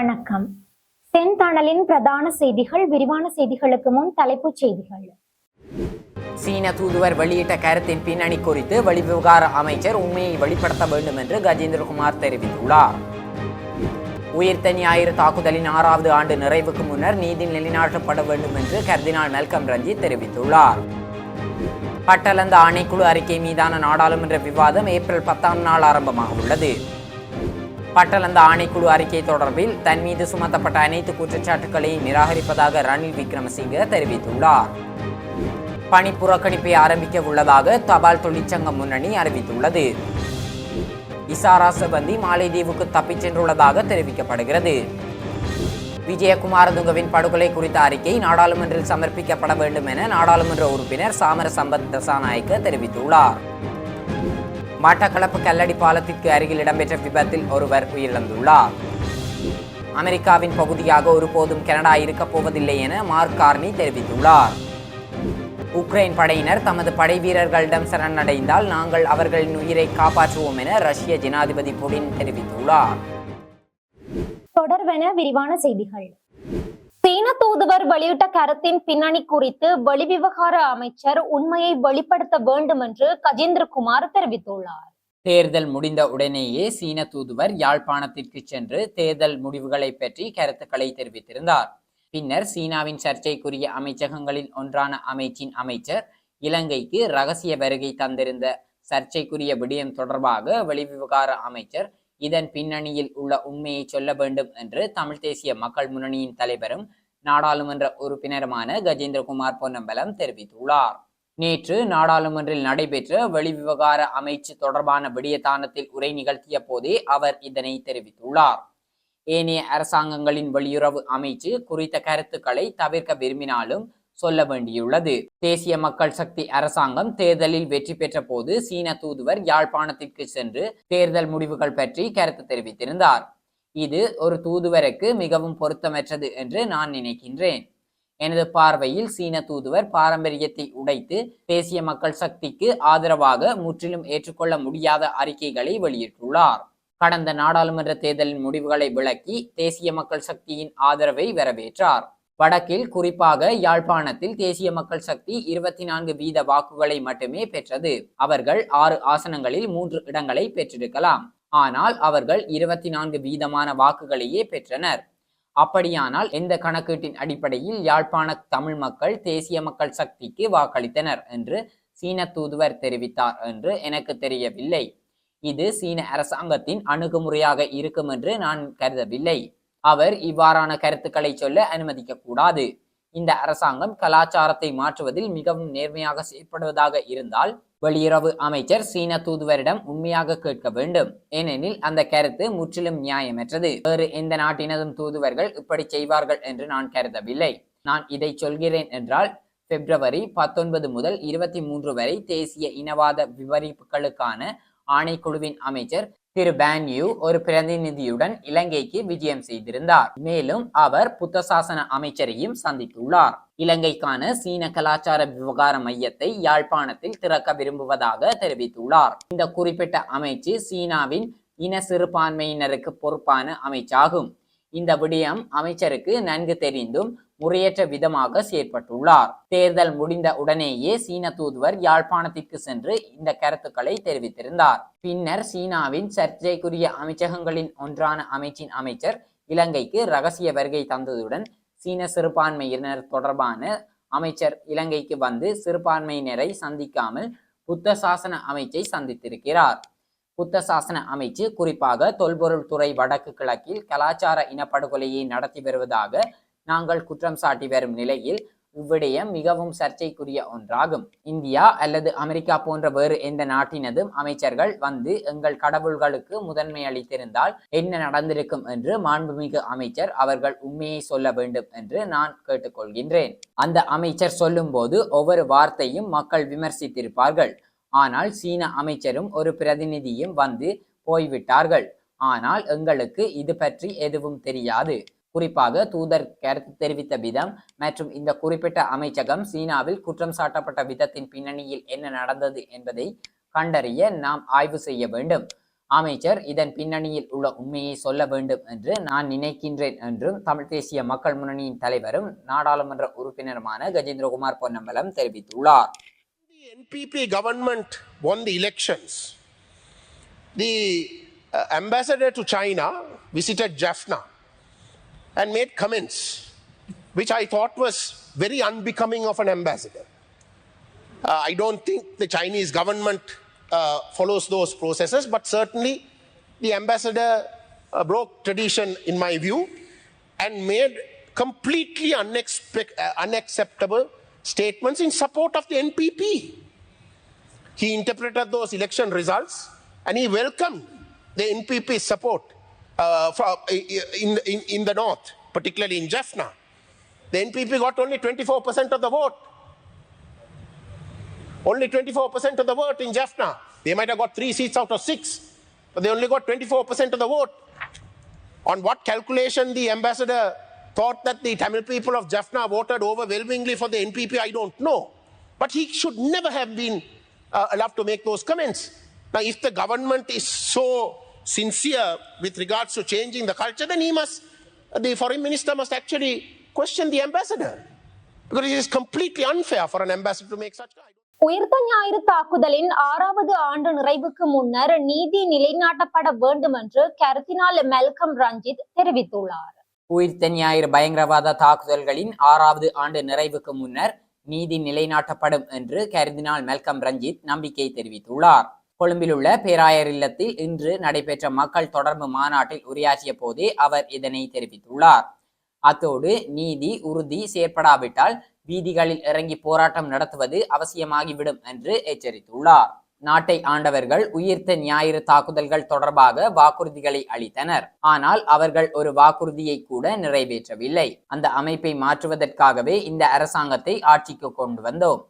வணக்கம். செந்தணலின் பிரதான செய்திகள் விரிவான செய்திகளுக்கு முன் தலைப்புச் செய்திகள். சீன தூதுவர் வெளியிட்ட கருத்தின் பின்னணி குறித்து வெளிவிவகார அமைச்சர் உண்மையை வெளிப்படுத்த வேண்டும் என்று கஜேந்திரகுமார் தெரிவித்துள்ளார். உயிர்த்த ஞாயிறு தாக்குதலின் ஆறாவது ஆண்டு நிறைவுக்கு முன்னர் நீதி நிலைநாட்டப்பட வேண்டும் என்று கர்தினால் மெல்கம் ரஞ்சித் தெரிவித்துள்ளார். பட்டலந்த ஆணைக்குழு அறிக்கை மீதான நாடாளுமன்ற விவாதம் ஏப்ரல் பத்தாம் நாள் ஆரம்பமாக உள்ளது. பட்டலந்த ஆணைக்குழு அறிக்கை தொடர்பில் தன் மீது சுமத்தப்பட்ட அனைத்து குற்றச்சாட்டுகளையும் நிராகரிப்பதாக ரணில் விக்ரமசிங்க தெரிவித்துள்ளார். பணி புறக்கணிப்பை ஆரம்பிக்க உள்ளதாக தபால் தொழிற்சங்க முன்னணி அறிவித்துள்ளது. இசாரா சிபந்தி மாலைதீவுக்கு தப்பிச் சென்றுள்ளதாக தெரிவிக்கப்படுகிறது. விஜயகுமாரதுங்கவின் படுகொலை குறித்த அறிக்கை நாடாளுமன்றில் சமர்ப்பிக்கப்பட வேண்டும் என நாடாளுமன்ற உறுப்பினர் சாமர சம்பத் தசாநாயக்க தெரிவித்துள்ளார். மட்டக்களப்பு கல்லடி பாலத்திற்கு அருகில் இடம்பெற்ற விபத்தில் ஒருவர் உயிரிழந்துள்ளார். அமெரிக்காவின் பகுதியாக ஒருபோதும் கனடா இருக்கப் போவதில்லை என மார்க் கார்னி தெரிவித்துள்ளார். உக்ரைன் படையினர் தமது படை வீரர்களிடம் சரணடைந்தால் நாங்கள் அவர்களின் உயிரை காப்பாற்றுவோம் என ரஷ்ய ஜனாதிபதி புடின் தெரிவித்துள்ளார். தொடர்வென விரிவான செய்திகள். சீன தூதுவர் வெளியிட்ட கருத்தின் பின்னணி குறித்து வெளிவிவகார அமைச்சர் உண்மையை வெளிப்படுத்த வேண்டும் என்று கஜேந்திரகுமார் தெரிவித்துள்ளார். தேர்தல் முடிந்த உடனேயே சீன தூதுவர் யாழ்ப்பாணத்திற்கு சென்று தேர்தல் முடிவுகளை பற்றி கருத்துக்களை தெரிவித்திருந்தார். பின்னர் சீனாவின் சர்ச்சைக்குரிய அமைச்சகங்களில் ஒன்றான அமைச்சின் அமைச்சர் இலங்கைக்கு ரகசிய வருகை தந்திருந்த சர்ச்சைக்குரிய விடயம் தொடர்பாக வெளிவிவகார அமைச்சர் இதன் பின்னணியில் உள்ள உண்மையை சொல்ல வேண்டும் என்று தமிழ் தேசிய மக்கள் முன்னணியின் தலைவரும் நாடாளுமன்ற உறுப்பினருமான கஜேந்திரகுமார் பொன்னம்பலம் தெரிவித்துள்ளார். நேற்று நாடாளுமன்றில் நடைபெற்ற வெளிவிவகார அமைச்சு தொடர்பான விடியத்தானத்தில் உரை நிகழ்த்திய போதே அவர் இதனை தெரிவித்துள்ளார். ஏனைய அரசாங்கங்களின் வெளியுறவு அமைச்சு குறித்த கருத்துக்களை தவிர்க்க விரும்பினாலும் சொல்ல வேண்டியுள்ளது. தேசிய மக்கள் சக்தி அரசாங்கம் தேர்தலில் வெற்றி பெற்ற போது சீன தூதுவர் யாழ்ப்பாணத்திற்கு சென்று தேர்தல் முடிவுகள் பற்றி கருத்து தெரிவித்திருந்தார். இது ஒரு தூதுவருக்கு மிகவும் பொருத்தமற்றது என்று நான் நினைக்கின்றேன். எனது பார்வையில் சீன தூதுவர் பாரம்பரியத்தை உடைத்து தேசிய மக்கள் சக்திக்கு ஆதரவாக முற்றிலும் ஏற்றுக்கொள்ள முடியாத அறிக்கைகளை வெளியிட்டுள்ளார். கடந்த நாடாளுமன்ற தேர்தலின் முடிவுகளை விளக்கி தேசிய மக்கள் சக்தியின் ஆதரவை வரவேற்றார். வடக்கில் குறிப்பாக யாழ்ப்பாணத்தில் தேசிய மக்கள் சக்தி இருபத்தி நான்கு வீத வாக்குகளை மட்டுமே பெற்றது. அவர்கள் ஆறு ஆசனங்களில் மூன்று இடங்களை பெற்றிருக்கலாம். ஆனால் அவர்கள் இருபத்தி நான்கு வீதமான வாக்குகளையே பெற்றனர். அப்படியானால் எந்த கணக்கீட்டின் அடிப்படையில் யாழ்ப்பாண தமிழ் மக்கள் தேசிய மக்கள் சக்திக்கு வாக்களித்தனர் என்று சீன தூதுவர் தெரிவித்தார் என்று எனக்கு தெரியவில்லை. இது சீன அரசாங்கத்தின் அணுகுமுறையாக இருக்கும் என்று நான் கருதவில்லை. அவர் இவ்வாறான கருத்துக்களை சொல்ல அனுமதிக்க கூடாது இந்த அரசாங்கம் கலாச்சாரத்தை மாற்றுவதில் மிகவும் நேர்மையாக செயற்படுவதாக இருந்தால் வெளியுறவு அமைச்சர் சீன தூதுவரிடம் உண்மையாக கேட்க வேண்டும். ஏனெனில் அந்த கருத்து முற்றிலும் நியாயமற்றது. வேறு எந்த நாட்டினதும் தூதுவர்கள் இப்படி செய்வார்கள் என்று நான் கருதவில்லை. நான் இதை சொல்கிறேன் என்றால் பிப்ரவரி பத்தொன்பது முதல் இருபத்தி மூன்று வரை தேசிய இனவாத விவரிப்புகளுக்கான ஆணைக்குழுவின் அமைச்சர் திரு பேன்யூ ஒரு பிரதிநிதியுடன் இலங்கைக்கு விஜயம் செய்திருந்தார். மேலும் அவர் புத்த சாசன அமைச்சரையும் சந்தித்துள்ளார். இலங்கைக்கான சீன கலாச்சார விவகார மையத்தை யாழ்ப்பாணத்தில் திறக்க விரும்புவதாக தெரிவித்துள்ளார். இந்த குறிப்பிட்ட அமைச்சு சீனாவின் இன சிறுபான்மையினருக்கு பொறுப்பான அமைச்சாகும். இந்த விடயம் அமைச்சருக்கு நன்கு தெரிந்தும் முறையற்ற விதமாக செயற்பட்டுள்ளார். தேர்தல் முடிந்த உடனேயே சீன தூதுவர் யாழ்ப்பாணத்திற்கு சென்று இந்த கருத்துக்களை தெரிவித்திருந்தார். பின்னர் சீனாவின் சர்ச்சைக்குரிய அமைச்சகங்களின் ஒன்றான அமைச்சின் அமைச்சர் இலங்கைக்கு ரகசிய வருகை தந்ததுடன் சீன சிறுபான்மையினர் தொடர்பான அமைச்சர் இலங்கைக்கு வந்து சிறுபான்மையினரை சந்திக்காமல் புத்த சாசன அமைச்சை சந்தித்திருக்கிறார். புத்த சாசன அமைச்சு குறிப்பாக தொல்பொருள் துறை வடக்கு கிழக்கில் கலாச்சார இனப்படுகொலையை நடத்தி வருவதாக நாங்கள் குற்றம் சாட்டி வரும் நிலையில் இவ்விடயம் மிகவும் சர்ச்சைக்குரிய ஒன்றாகும். இந்தியா அல்லது அமெரிக்கா போன்ற வேறு எந்த நாட்டினதும் அமைச்சர்கள் வந்து எங்கள் கடவுள்களுக்கு முதன்மை அளித்திருந்தால் என்ன நடந்திருக்கும் என்று மாண்புமிகு அமைச்சர் அவர்கள் உண்மையை சொல்ல வேண்டும் என்று நான் கேட்டுக்கொள்கின்றேன். அந்த அமைச்சர் சொல்லும்போது ஒவ்வொரு வார்த்தையும் மக்கள் விமர்சித்திருப்பார்கள். ஆனால் சீன அமைச்சரும் ஒரு பிரதிநிதியும் வந்து போய்விட்டார்கள். ஆனால் எங்களுக்கு இது பற்றி எதுவும் தெரியாது. குறிப்பாக தூதர் கருத்து தெரிவித்த விதம் மற்றும் இந்த குறிப்பிட்ட அமைச்சகம் சீனாவில் குற்றம் சாட்டப்பட்ட விதத்தின் பின்னணியில் என்ன நடந்தது என்பதை கண்டறிய நாம் ஆய்வு செய்ய வேண்டும். அமைச்சர் இதன் பின்னணியில் உள்ள உண்மையை சொல்ல வேண்டும் என்று நான் நினைக்கின்றேன் என்றும் தமிழ் தேசிய மக்கள் முன்னணியின் தலைவரும் நாடாளுமன்ற உறுப்பினருமான கஜேந்திரகுமார் பொன்னம்பலம் தெரிவித்துள்ளார். The NPP government won the elections. The uh, ambassador to China visited Jaffna. And made comments which I thought was very unbecoming of an ambassador. Uh, I don't think the Chinese government uh, follows those processes, but certainly the ambassador uh, broke tradition, in my view, and made completely uh, unacceptable statements in support of the NPP. He interpreted those election results and he welcomed the NPP's support uh, in, in, in the north, particularly in Jaffna. The NPP got only 24% of the vote. Only 24% of the vote in Jaffna. They might have got three seats out of six, but they only got 24% of the vote. On what calculation the ambassador thought that the Tamil people of Jaffna voted overwhelmingly for the NPP, I don't know. But he should never have been uh, allowed to make those comments. Now, if the government is so sincere with regards to changing the culture, then he must, the foreign minister must actually question the ambassador. Because it is completely unfair for an ambassador to make such. உயிர்த்த ஞாயிறு தாக்குதலின் ஆறாவது ஆண்டு நிறைவுக்கு முன்னர் நீதி நிலைநாட்டப்பட வேண்டும் என்று கருத்தினால் மெல்கம் ரஞ்சித் தெரிவித்துள்ளார் உயிர்த்த ஞாயிறு பயங்கரவாத தாக்குதல்களின் ஆறாவது ஆண்டு நிறைவுக்கு முன்னர் நீதி நிலைநாட்டப்படும் என்று கருதினால் மெல்கம் ரஞ்சித் நம்பிக்கை தெரிவித்துள்ளார் கொழும்பில் உள்ள பேராயர் இல்லத்தில் இன்று நடைபெற்ற மக்கள் தொடர்பு மாநாட்டில் உரையாற்றிய போதே அவர் இதனை தெரிவித்துள்ளார். அத்தோடு நீதி உறுதி செயற்படாவிட்டால் வீதிகளில் இறங்கி போராட்டம் நடத்துவது அவசியமாகிவிடும் என்று எச்சரித்துள்ளார். நாட்டை ஆண்டவர்கள் உயிர்த்த ஞாயிறு தாக்குதல்கள் தொடர்பாக வாக்குறுதிகளை அளித்தனர். ஆனால் அவர்கள் ஒரு வாக்குறுதியை கூட நிறைவேற்றவில்லை. அந்த அமைப்பை மாற்றுவதற்காகவே இந்த அரசாங்கத்தை ஆட்சிக்கு கொண்டு வந்தோம்.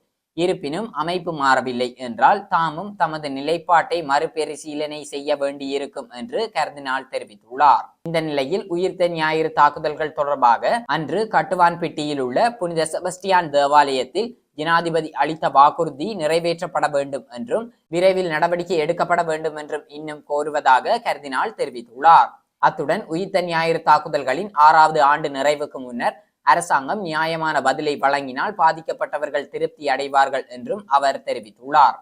இருப்பினும் அமைப்பு மாறவில்லை என்றால் தாமும் தமது நிலைப்பாட்டை மறுபரிசீலனை செய்ய வேண்டியிருக்கும் என்று கர்தினால் தெரிவித்துள்ளார். இந்த நிலையில் உயிர்த்த ஞாயிறு தாக்குதல்கள் தொடர்பாக அன்று கட்டுவான்பெட்டியில் உள்ள புனித செபஸ்டியான் தேவாலயத்தில் ஜனாதிபதி அளித்த வாக்குறுதி நிறைவேற்றப்பட வேண்டும் என்றும் விரைவில் நடவடிக்கை எடுக்கப்பட வேண்டும் என்றும் இன்னும் கோருவதாக கர்தினால் தெரிவித்துள்ளார். அத்துடன் உயிர்த்த ஞாயிறு தாக்குதல்களின் ஆறாவது ஆண்டு நிறைவுக்கு முன்னர் அரசாங்கம் நியாயமான பதிலை வழங்கினால் பாதிக்கப்பட்டவர்கள் திருப்தி அடைவார்கள் என்றும் அவர் தெரிவித்துள்ளார்.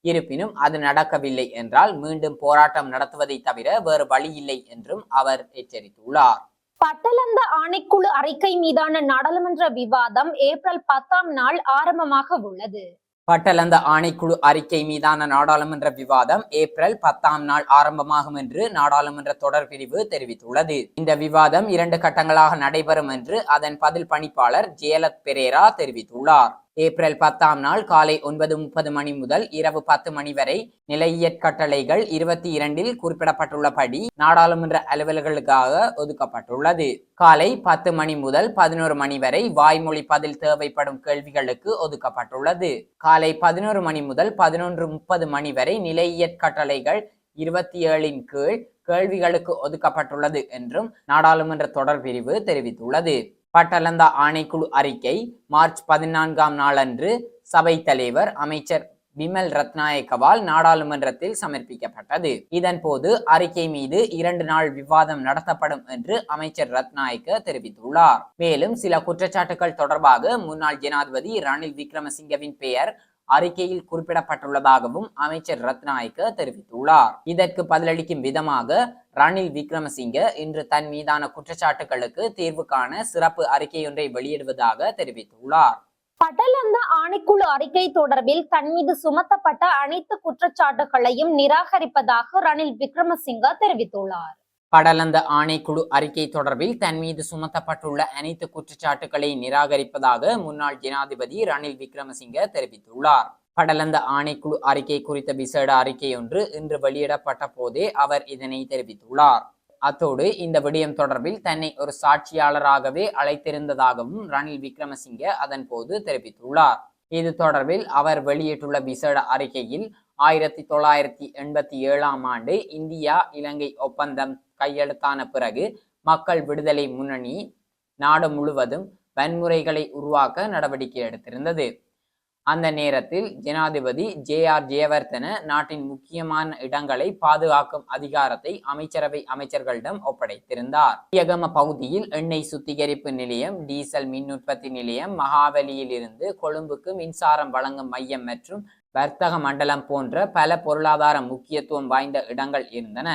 இருப்பினும் அது நடக்கவில்லை என்றால் மீண்டும் போராட்டம் நடத்துவதை தவிர வேறு வழியில்லை என்றும் அவர் எச்சரித்துள்ளார். பட்டலந்த ஆணைக்குழு அறிக்கை மீதான நாடாளுமன்ற விவாதம் ஏப்ரல் பத்தாம் நாள் ஆரம்பமாக உள்ளது. பட்டலந்த ஆணைக்குழு அறிக்கை மீதான நாடாளுமன்ற விவாதம் ஏப்ரல் பத்தாம் நாள் ஆரம்பமாகும் என்று நாடாளுமன்ற தொடர் பிரிவு தெரிவித்துள்ளது. இந்த விவாதம் இரண்டு கட்டங்களாக நடைபெறும் என்று அதன் பதில் பணிப்பாளர் ஜெயலத் பெரேரா தெரிவித்துள்ளார். ஏப்ரல் பத்தாம் நாள் காலை ஒன்பது முப்பது மணி முதல் இரவு பத்து மணி வரை நிலையற்கட்டளைகள் இருபத்தி இரண்டில் குறிப்பிடப்பட்டுள்ளபடி நாடாளுமன்ற அலுவல்களுக்காக ஒதுக்கப்பட்டுள்ளது. காலை பத்து மணி முதல் பதினோரு மணி வரை வாய்மொழி பதில் தேவைப்படும் கேள்விகளுக்கு ஒதுக்கப்பட்டுள்ளது. காலை பதினோரு மணி முதல் பதினொன்று முப்பது மணி வரை நிலையற்கட்டளைகள் இருபத்தி ஏழின் கீழ் கேள்விகளுக்கு ஒதுக்கப்பட்டுள்ளது என்றும் நாடாளுமன்ற தொடர் பிரிவு தெரிவித்துள்ளது. பட்டலந்தா ஆணைக்குழு அறிக்கை மார்ச் பதினான்காம் நாளன்று சபை தலைவர் அமைச்சர் விமல் ரத்நாயக்கவால் நாடாளுமன்றத்தில் சமர்ப்பிக்கப்பட்டது. இதன் போது அறிக்கை மீது இரண்டு நாள் விவாதம் நடத்தப்படும் என்று அமைச்சர் ரத்நாயக்க தெரிவித்துள்ளார். மேலும் சில குற்றச்சாட்டுகள் தொடர்பாக முன்னாள் ஜனாதிபதி ரணில் விக்ரமசிங்கவின் பெயர் அறிக்கையில் குறிப்பிடப்பட்டுள்ளதாகவும் அமைச்சர் ரத்நாயக்க தெரிவித்துள்ளார். இதற்கு பதிலளிக்கும் விதமாக ரணில் விக்ரமசிங்க இன்று தன் மீதான குற்றச்சாட்டுகளுக்கு தீர்வு காண சிறப்பு அறிக்கையொன்றை வெளியிடுவதாக தெரிவித்துள்ளார். படலந்த ஆணைக்குழு அறிக்கை தொடர்பில் தன் மீது சுமத்தப்பட்ட அனைத்து குற்றச்சாட்டுகளையும் நிராகரிப்பதாக ரணில் விக்ரமசிங்க தெரிவித்துள்ளார். படலந்த ஆணைக்குழு அறிக்கை தொடர்பில் தன் மீது சுமத்தப்பட்டுள்ள அனைத்து குற்றச்சாட்டுகளை நிராகரிப்பதாக முன்னாள் ஜனாதிபதி ரணில் விக்ரமசிங்க தெரிவித்துள்ளார். படலந்த ஆணைக்குழு அறிக்கை குறித்த விசேட அறிக்கை ஒன்று இன்று வெளியிடப்பட்ட போதே அவர் இதனை தெரிவித்துள்ளார். அத்தோடு இந்த விடயம் தொடர்பில் தன்னை ஒரு சாட்சியாளராகவே அழைத்திருந்ததாகவும் ரணில் விக்ரமசிங்க அதன் போது தெரிவித்துள்ளார். இது தொடர்பில் அவர் வெளியிட்டுள்ள விசேட அறிக்கையில் ஆயிரத்தி தொள்ளாயிரத்தி எண்பத்தி ஏழாம் ஆண்டு இந்தியா இலங்கை ஒப்பந்தம் கையெழுத்தான பிறகு மக்கள் விடுதலை முன்னணி நாடு முழுவதும் வன்முறைகளை உருவாக்க நடவடிக்கை எடுத்திருந்தது. அந்த நேரத்தில் ஜனாதிபதி ஜே ஆர் ஜெயவர்தன நாட்டின் முக்கியமான இடங்களை பாதுகாக்கும் அதிகாரத்தை அமைச்சரவை அமைச்சர்களிடம் ஒப்படைத்திருந்தார். யகம பகுதியில் எண்ணெய் சுத்திகரிப்பு நிலையம் டீசல் மின் உற்பத்தி நிலையம் மகாவலியில் இருந்து கொழும்புக்கு மின்சாரம் வழங்கும் மையம் மற்றும் வர்த்தக மண்டலம் போன்ற பல பொருளாதார முக்கியத்துவம் வாய்ந்த இடங்கள் இருந்தன.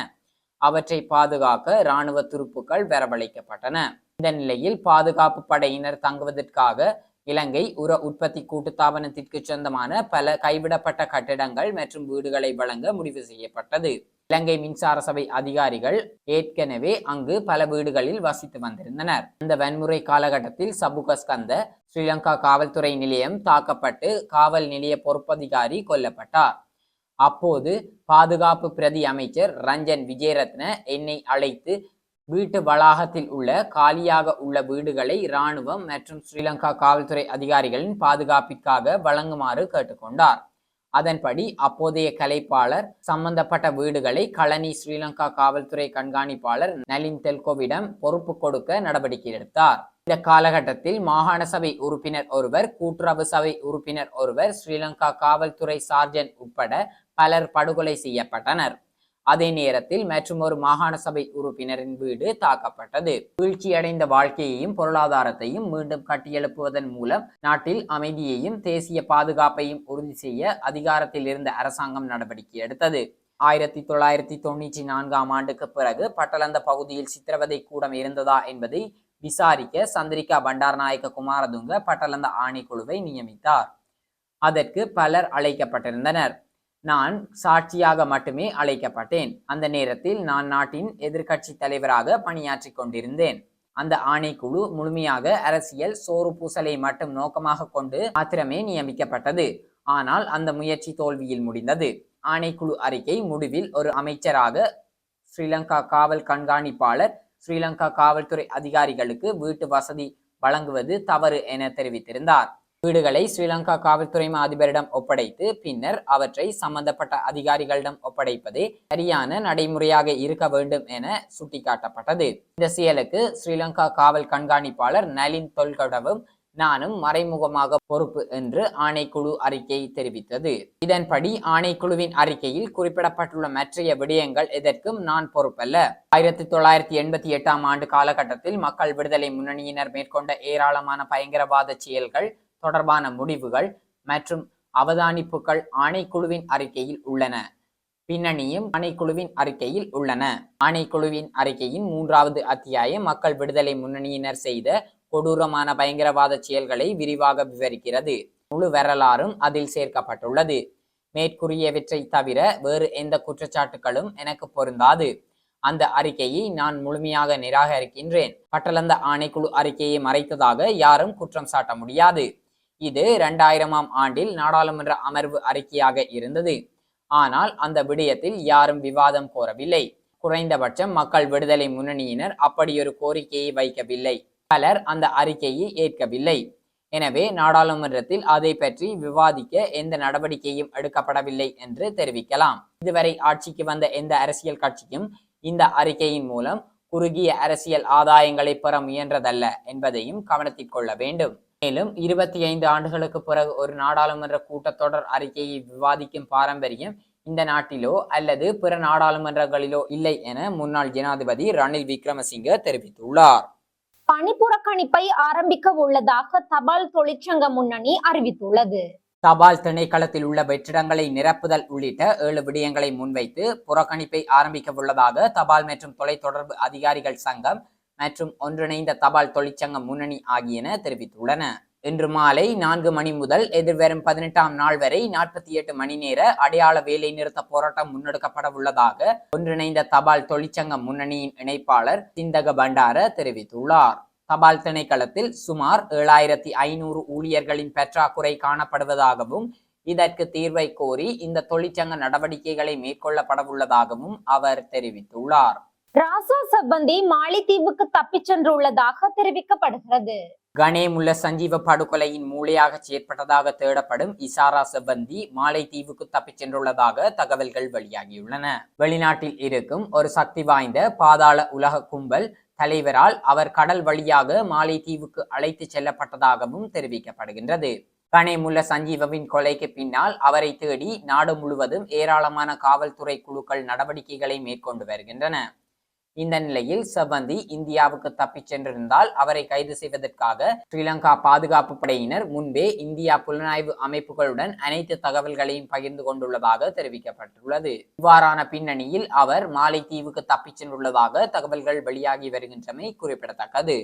அவற்றை பாதுகாக்க இராணுவ துருப்புக்கள் வரவழைக்கப்பட்டன. இந்த நிலையில் பாதுகாப்பு படையினர் தங்குவதற்காக இலங்கை உர உற்பத்தி கூட்டுத்தாபனத்திற்கு சொந்தமான பல கைவிடப்பட்ட கட்டிடங்கள் மற்றும் வீடுகளை வழங்க முடிவு செய்யப்பட்டது. இலங்கை மின்சார சபை அதிகாரிகள் ஏற்கனவே அங்கு பல வீடுகளில் வசித்து வந்திருந்தனர். இந்த வன்முறை காலகட்டத்தில் சபுகஸ்கந்த ஸ்ரீலங்கா காவல்துறை நிலையம் தாக்கப்பட்டு காவல் நிலைய பொறுப்பதிகாரி கொல்லப்பட்டார். அப்போது பாதுகாப்பு பிரதி அமைச்சர் ரஞ்சன் விஜயரத்ன என்னை அழைத்து வீட்டு வளாகத்தில் உள்ள காலியாக உள்ள வீடுகளை இராணுவம் மற்றும் ஸ்ரீலங்கா காவல்துறை அதிகாரிகளின் பாதுகாப்பிற்காக வழங்குமாறு கேட்டுக்கொண்டார். அதன்படி அப்போதைய கலைப்பாளர் சம்பந்தப்பட்ட வீடுகளை களனி ஸ்ரீலங்கா காவல்துறை கண்காணிப்பாளர் நலின் தெல்கோவிடம் பொறுப்பு கொடுக்க நடவடிக்கை எடுத்தார். இந்த காலகட்டத்தில் மாகாண சபை உறுப்பினர் ஒருவர் கூட்டுறவு சபை உறுப்பினர் ஒருவர் ஸ்ரீலங்கா காவல்துறை சார்ஜன் உட்பட பலர் படுகொலை செய்யப்பட்டனர். அதே நேரத்தில் மற்றுமொரு மாகாண சபை உறுப்பினரின் வீடு தாக்கப்பட்டது. வீழ்ச்சியடைந்த வாழ்க்கையையும் பொருளாதாரத்தையும் மீண்டும் கட்டியெழுப்புவதன் மூலம் நாட்டில் அமைதியையும் தேசிய பாதுகாப்பையும் உறுதி செய்ய அதிகாரத்தில் இருந்த அரசாங்கம் நடவடிக்கை எடுத்தது. ஆயிரத்தி தொள்ளாயிரத்தி தொண்ணூற்றி நான்காம் ஆண்டுக்கு பிறகு பட்டளந்த பகுதியில் சித்திரவதை கூடம் இருந்ததா என்பதை விசாரிக்க சந்திரிகா பண்டாரநாயக்க குமாரதுங்க பட்டளந்த ஆணைக்குழுவை நியமித்தார். அதற்கு பலர் அழைக்கப்பட்டிருந்தனர். நான் சாட்சியாக மட்டுமே அழைக்கப்பட்டேன். அந்த நேரத்தில் நான் நாட்டின் எதிர்க்கட்சி தலைவராக பணியாற்றிக் கொண்டிருந்தேன். அந்த ஆணைக்குழு முழுமையாக அரசியல் சோறு பூசலை மட்டும் நோக்கமாக கொண்டு மாத்திரமே நியமிக்கப்பட்டது. ஆனால் அந்த முயற்சி தோல்வியில் முடிந்தது. ஆணைக்குழு அறிக்கை முடிவில் ஒரு அமைச்சராக ஸ்ரீலங்கா காவல் கண்காணிப்பாளர் ஸ்ரீலங்கா காவல்துறை அதிகாரிகளுக்கு வீட்டு வசதி வழங்குவது தவறு என தெரிவித்திருந்தார். வீடுகளை ஸ்ரீலங்கா காவல்துறை அதிபரிடம் ஒப்படைத்து பின்னர் அவற்றை சம்பந்தப்பட்ட அதிகாரிகளிடம் ஒப்படைப்பது சரியான நடைமுறையாக இருக்க வேண்டும் என சுட்டிக்காட்டப்பட்டது. இந்த செயலுக்கு ஸ்ரீலங்கா காவல் கண்காணிப்பாளர் நலின் தொல்கடவும் நானும் மறைமுகமாக பொறுப்பு என்று ஆணைக்குழு அறிக்கை தெரிவித்தது. இதன்படி ஆணைக்குழுவின் அறிக்கையில் குறிப்பிடப்பட்டுள்ள மற்றைய விடயங்கள் எதற்கும் நான் பொறுப்பல்ல. ஆயிரத்தி தொள்ளாயிரத்தி எண்பத்தி எட்டாம் ஆண்டு காலகட்டத்தில் மக்கள் விடுதலை முன்னணியினர் மேற்கொண்ட ஏராளமான பயங்கரவாத செயல்கள் தொடர்பான முடிவுகள் மற்றும் அவதானிப்புகள் ஆணைக்குழுவின் அறிக்கையில் உள்ளன. பின்னணியும் ஆணைக்குழுவின் அறிக்கையில் உள்ளன. ஆணைக்குழுவின் அறிக்கையின் மூன்றாவது அத்தியாயம் மக்கள் விடுதலை முன்னணியினர் செய்த கொடூரமான பயங்கரவாத செயல்களை விரிவாக விவரிக்கிறது. முழு வரலாறும் அதில் சேர்க்கப்பட்டுள்ளது. மேற்கூறியவற்றை தவிர வேறு எந்த குற்றச்சாட்டுகளும் எனக்கு பொருந்தாது. அந்த அறிக்கையை நான் முழுமையாக நிராகரிக்கின்றேன். பட்டலந்த ஆணைக்குழு அறிக்கையை மறைத்ததாக யாரும் குற்றம் சாட்ட முடியாது. இது இரண்டாயிரமாம் ஆண்டில் நாடாளுமன்ற அமர்வு அறிக்கையாக இருந்தது. ஆனால் அந்த விடயத்தில் யாரும் விவாதம் கோரவில்லை. குறைந்தபட்சம் மக்கள் விடுதலை முன்னணியினர் அப்படியொரு கோரிக்கையை வைக்கவில்லை. பலர் அந்த அறிக்கையை ஏற்கவில்லை. எனவே நாடாளுமன்றத்தில் அதை பற்றி விவாதிக்க எந்த நடவடிக்கையும் எடுக்கப்படவில்லை என்று தெரிவிக்கலாம். இதுவரை ஆட்சிக்கு வந்த எந்த அரசியல் கட்சியும் இந்த அறிக்கையின் மூலம் குறுகிய அரசியல் ஆதாயங்களை பெற முயன்றதல்ல என்பதையும் கவனத்தில் கொள்ள வேண்டும். மேலும் இருபத்தி ஐந்து ஆண்டுகளுக்கு பிறகு ஒரு நாடாளுமன்ற கூட்டத்தொடர் அறிக்கையை விவாதிக்கும் பாரம்பரியம் இந்த நாட்டிலோ அல்லது பிற நாடாளுமன்றங்களிலோ இல்லை என முன்னாள் ஜனாதிபதி ரணில் விக்ரமசிங்க தெரிவித்துள்ளார். பணி புறக்கணிப்பை ஆரம்பிக்க உள்ளதாக தபால் தொழிற்சங்க முன்னணி அறிவித்துள்ளது. தபால் திணைக்களத்தில் உள்ள வெற்றிடங்களை நிரப்புதல் உள்ளிட்ட ஏழு விடயங்களை முன்வைத்து புறக்கணிப்பை ஆரம்பிக்க உள்ளதாக தபால் மற்றும் தொலைத்தொடர்பு அதிகாரிகள் சங்கம் மற்றும் ஒன்றிணைந்த தபால் தொழிற்சங்க முன்னணி ஆகியன தெரிவித்துள்ளன. இன்று மாலை நான்கு மணி முதல் எதிர்வரும் பதினெட்டாம் நாள் வரை நாற்பத்தி எட்டு மணி நேர அடையாள வேலை நிறுத்த போராட்டம் முன்னெடுக்கப்பட உள்ளதாக ஒன்றிணைந்த தபால் தொழிற்சங்க முன்னணியின் இணைப்பாளர் சிந்தக பண்டார தெரிவித்துள்ளார். தபால் திணைக்களத்தில் சுமார் ஏழாயிரத்தி ஐநூறு ஊழியர்களின் பற்றாக்குறை காணப்படுவதாகவும் இதற்கு தீர்வை கோரி இந்த தொழிற்சங்க நடவடிக்கைகளை மேற்கொள்ளப்படவுள்ளதாகவும் அவர் தெரிவித்துள்ளார். ராசா சம்பந்தி மாலைத்தீவுக்கு தப்பிச் சென்றுள்ளதாக தெரிவிக்கப்படுகிறது. கணேமுல்ல சஞ்சீவ படுகொலையின் மூளையாக செயற்பட்டதாக தேடப்படும் இசாரா செவ்வந்தி மாலைத்தீவுக்கு தப்பிச் சென்றுள்ளதாக தகவல்கள் வெளியாகியுள்ளன. வெளிநாட்டில் இருக்கும் ஒரு சக்தி வாய்ந்த பாதாள உலக கும்பல் தலைவரால் அவர் கடல் வழியாக மாலைத்தீவுக்கு அழைத்து செல்லப்பட்டதாகவும் தெரிவிக்கப்படுகின்றது. கனேமுல்ல சஞ்சீவவின் கொலைக்கு பின்னால் அவரை தேடி நாடு முழுவதும் ஏராளமான காவல்துறை குழுக்கள் நடவடிக்கைகளை மேற்கொண்டு வருகின்றன. இந்த நிலையில் செவந்தி இந்தியாவுக்கு தப்பிச் சென்றிருந்தால் அவரை கைது செய்வதற்காக ஸ்ரீலங்கா பாதுகாப்பு படையினர் முன்பே இந்தியா புலனாய்வு அமைப்புகளுடன் அனைத்து தகவல்களையும் பகிர்ந்து கொண்டுள்ளதாக தெரிவிக்கப்பட்டுள்ளது. இவ்வாறான பின்னணியில் அவர் மாலைத்தீவுக்கு தப்பிச் சென்றுள்ளதாக தகவல்கள் வெளியாகி வருகின்றமை குறிப்பிடத்தக்கது.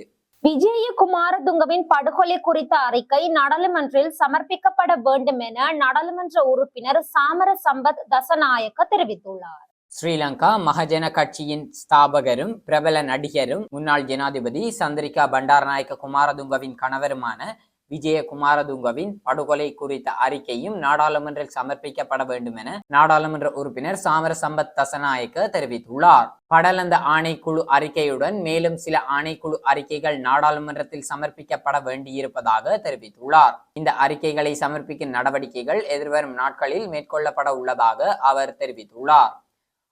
விஜயகுமார குமாரதுங்கவின் படுகொலை குறித்த அறிக்கை நாடாளுமன்றில் சமர்ப்பிக்கப்பட வேண்டும் என நாடாளுமன்ற உறுப்பினர் சாமர சம்பத் தசநாயக்க தெரிவித்துள்ளார். ஸ்ரீலங்கா மகஜன கட்சியின் ஸ்தாபகரும் பிரபல நடிகரும் முன்னாள் ஜனாதிபதி சந்திரிகா பண்டாரநாயக்க குமாரதுங்கவின் கணவருமான விஜய குமாரதுங்கவின் படுகொலை குறித்த அறிக்கையும் நாடாளுமன்றில் சமர்ப்பிக்கப்பட வேண்டும் என நாடாளுமன்ற உறுப்பினர் சாமர சம்பத் தசநாயக்க தெரிவித்துள்ளார். படலந்த ஆணைக்குழு அறிக்கையுடன் மேலும் சில ஆணைக்குழு அறிக்கைகள் நாடாளுமன்றத்தில் சமர்ப்பிக்கப்பட வேண்டியிருப்பதாக தெரிவித்துள்ளார். இந்த அறிக்கைகளை சமர்ப்பிக்கும் நடவடிக்கைகள் எதிர்வரும் நாட்களில் மேற்கொள்ளப்பட உள்ளதாக அவர் தெரிவித்துள்ளார்.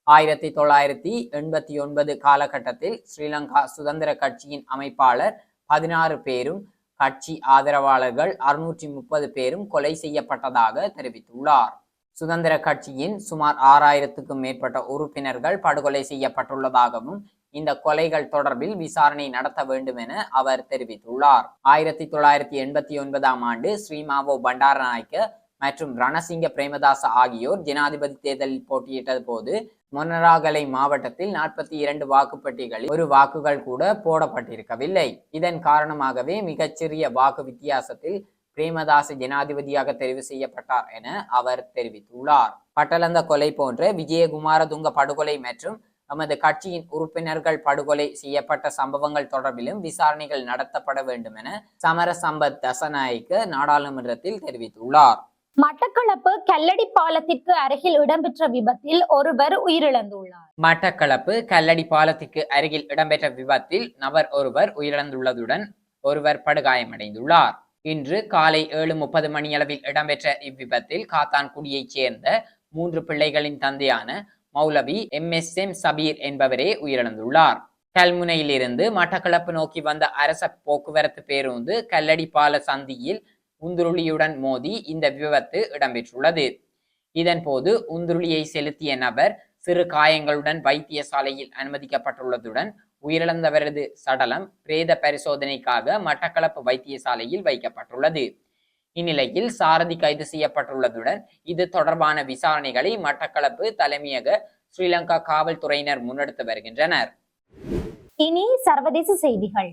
ஆயிரத்தி தொள்ளாயிரத்தி எண்பத்தி ஒன்பது காலகட்டத்தில் ஸ்ரீலங்கா சுதந்திர கட்சியின் அமைப்பாளர் பதினாறு பேரும் கட்சி ஆதரவாளர்கள் அறுநூற்றி முப்பது பேரும் கொலை செய்யப்பட்டதாக தெரிவித்துள்ளார். சுதந்திர கட்சியின் சுமார் ஆறாயிரத்துக்கும் மேற்பட்ட உறுப்பினர்கள் படுகொலை செய்யப்பட்டுள்ளதாகவும் இந்த கொலைகள் தொடர்பில் விசாரணை நடத்த வேண்டும் என அவர் தெரிவித்துள்ளார். ஆயிரத்தி தொள்ளாயிரத்தி எண்பத்தி ஒன்பதாம் ஆண்டு ஸ்ரீமாவோ பண்டாரநாயக்க மற்றும் ரணசிங்க பிரேமதாச ஆகியோர் ஜனாதிபதி தேர்தலில் போட்டியிட்ட போது மொனராகலை மாவட்டத்தில் நாற்பத்தி இரண்டு வாக்குப்பட்டிகளில் ஒரு வாக்குகள் கூட போடப்பட்டிருக்கவில்லை. இதன் காரணமாகவே மிகச்சிறிய வாக்கு வித்தியாசத்தில் பிரேமதாச ஜனாதிபதியாக தெரிவு செய்யப்பட்டார் என அவர் தெரிவித்துள்ளார். பட்டலந்த கொலை போன்ற விஜயகுமாரதுங்க படுகொலை மற்றும் நமது கட்சியின் உறுப்பினர்கள் படுகொலை செய்யப்பட்ட சம்பவங்கள் தொடர்பிலும் விசாரணைகள் நடத்தப்பட வேண்டும் என சமர சம்பத் தசநாயக்க நாடாளுமன்றத்தில் தெரிவித்துள்ளார். மட்டக்களப்பு கல்லடி பாலத்திற்கு அருகில் இடம்பெற்ற விபத்தில் ஒருவர் உயிரிழந்துள்ளார். மட்டக்களப்பு கல்லடி பாலத்திற்கு அருகில் இடம்பெற்ற விபத்தில் நபர் ஒருவர் உயிரிழந்துள்ளதுடன் ஒருவர் படுகாயமடைந்துள்ளார். இன்று காலை ஏழு முப்பது மணியளவில் இடம்பெற்ற இவ்விபத்தில் காத்தான்குடியைச் சேர்ந்த மூன்று பிள்ளைகளின் தந்தையான மௌலவி எம். எஸ். எம். சபீர் என்பவரே உயிரிழந்துள்ளார். கல்முனையிலிருந்து மட்டக்களப்பு நோக்கி வந்த அரச போக்குவரத்து பேருந்து கல்லடி பால சந்தியில் உந்துருளியுடன் மோதி இந்த விபத்து இடம்பெற்றுள்ளது. இதன்போது உந்துருளியை செலுத்திய நபர் சிறு காயங்களுடன் வைத்தியசாலையில் அனுமதிக்கப்பட்டுள்ளதுடன் உயிரிழந்தவரது சடலம் பிரேத பரிசோதனைக்காக மட்டக்களப்பு வைத்தியசாலையில் வைக்கப்பட்டுள்ளது. இந்நிலையில் சாரதி கைது செய்யப்பட்டுள்ளதுடன் இது தொடர்பான விசாரணைகளை மட்டக்களப்பு தலைமையக ஸ்ரீலங்கா காவல்துறையினர் முன்னெடுத்து வருகின்றனர். இனி சர்வதேச செய்திகள்.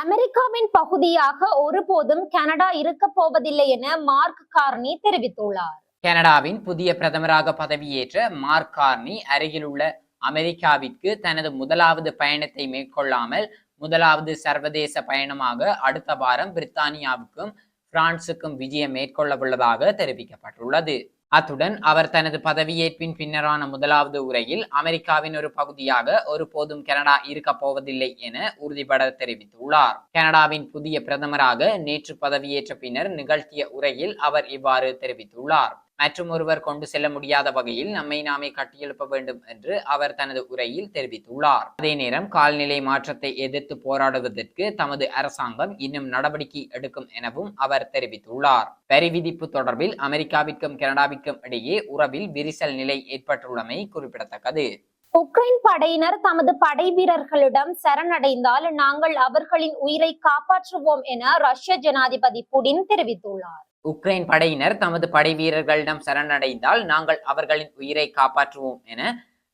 அமெரிக்காவின் பகுதியாக ஒருபோதும் கனடா இருக்க போவதில்லை என மார்க் கார்னி தெரிவித்துள்ளார். கனடாவின் புதிய பிரதமராக பதவியேற்ற மார்க் கார்னி அருகிலுள்ள அமெரிக்காவிற்கு தனது முதலாவது பயணத்தை மேற்கொள்ளாமல் முதலாவது சர்வதேச பயணமாக அடுத்த வாரம் பிரித்தானியாவுக்கும் பிரான்சுக்கும் விஜயம் மேற்கொள்ளவுள்ளதாக தெரிவிக்கப்பட்டுள்ளது. அத்துடன் அவர் தனது பதவியேற்பின் பின்னரான முதலாவது உரையில் அமெரிக்காவின் ஒரு பகுதியாக ஒருபோதும் கனடா இருக்க போவதில்லை என உறுதிபட தெரிவித்துள்ளார். கனடாவின் புதிய பிரதமராக நேற்று பதவியேற்ற பின்னர் நிகழ்த்திய உரையில் அவர் இவ்வாறு தெரிவித்துள்ளார். மற்றும் ஒருவர் கொண்டு செல்ல முடியாத வகையில் நம்மை நாமே கட்டியெழுப்ப வேண்டும் என்று அவர் தனது உரையில் தெரிவித்துள்ளார். அதே நேரம் கால்நிலை மாற்றத்தை எதிர்த்து போராடுவதற்கு தமது அரசாங்கம் இன்னும் நடவடிக்கை எடுக்கும் எனவும் அவர் தெரிவித்துள்ளார். வரி விதிப்பு தொடர்பில் அமெரிக்காவிற்கும் கனடாவிற்கும் இடையே உறவில் விரிசல் நிலை ஏற்பட்டுள்ளமை குறிப்பிடத்தக்கது. உக்ரைன் படையினர் தமது படை வீரர்களிடம் சரணடைந்தால் நாங்கள் அவர்களின் உயிரை காப்பாற்றுவோம் என ரஷ்ய ஜனாதிபதி புடின் தெரிவித்துள்ளார். உக்ரைன் படையினர் தமது படை வீரர்களிடம் சரணடைந்தால் நாங்கள் அவர்களின் உயிரை காப்பாற்றுவோம் என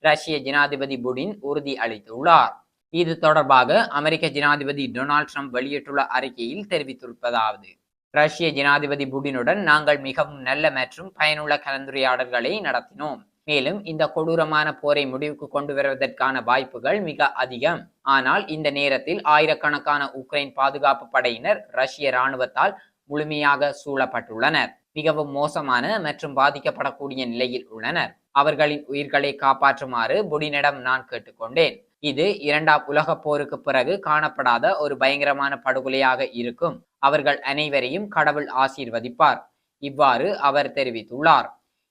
ரஷ்ய ஜனாதிபதி புடின் உறுதி அளித்துள்ளார். இது தொடர்பாக அமெரிக்க ஜனாதிபதி டொனால்ட் ட்ரம்ப் வெளியிட்டுள்ள அறிக்கையில் தெரிவித்திருப்பதாவது ரஷ்ய ஜனாதிபதி புடினுடன் நாங்கள் மிகவும் நல்ல மற்றும் பயனுள்ள கலந்துரையாடல்களை நடத்தினோம். மேலும் இந்த கொடூரமான போரை முடிவுக்கு கொண்டு வருவதற்கான வாய்ப்புகள் மிக அதிகம். ஆனால் இந்த நேரத்தில் ஆயிரக்கணக்கான உக்ரைன் பாதுகாப்பு படையினர் ரஷ்ய இராணுவத்தால் முழுமையாக சூழப்பட்டுள்ளனர். மிகவும் மோசமான மற்றும் பாதிக்கப்படக்கூடிய நிலையில் உள்ளனர். அவர்களின் உயிர்களை காப்பாற்றுமாறு புடினிடம் நான் கேட்டுக்கொண்டேன். இது இரண்டாம் உலகப் போருக்கு பிறகு காணப்படாத ஒரு பயங்கரமான படுகொலையாக இருக்கும். அவர்கள் அனைவரையும் கடவுள் ஆசீர்வதிப்பார். இவ்வாறு அவர் தெரிவித்துள்ளார்.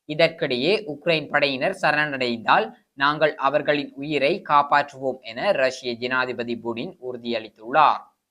இதற்கிடையே உக்ரைன் படையினர் சரணடைந்தால் நாங்கள் அவர்களின் உயிரை காப்பாற்றுவோம் என ரஷ்ய ஜனாதிபதி புடின் உறுதியளித்துள்ளார்.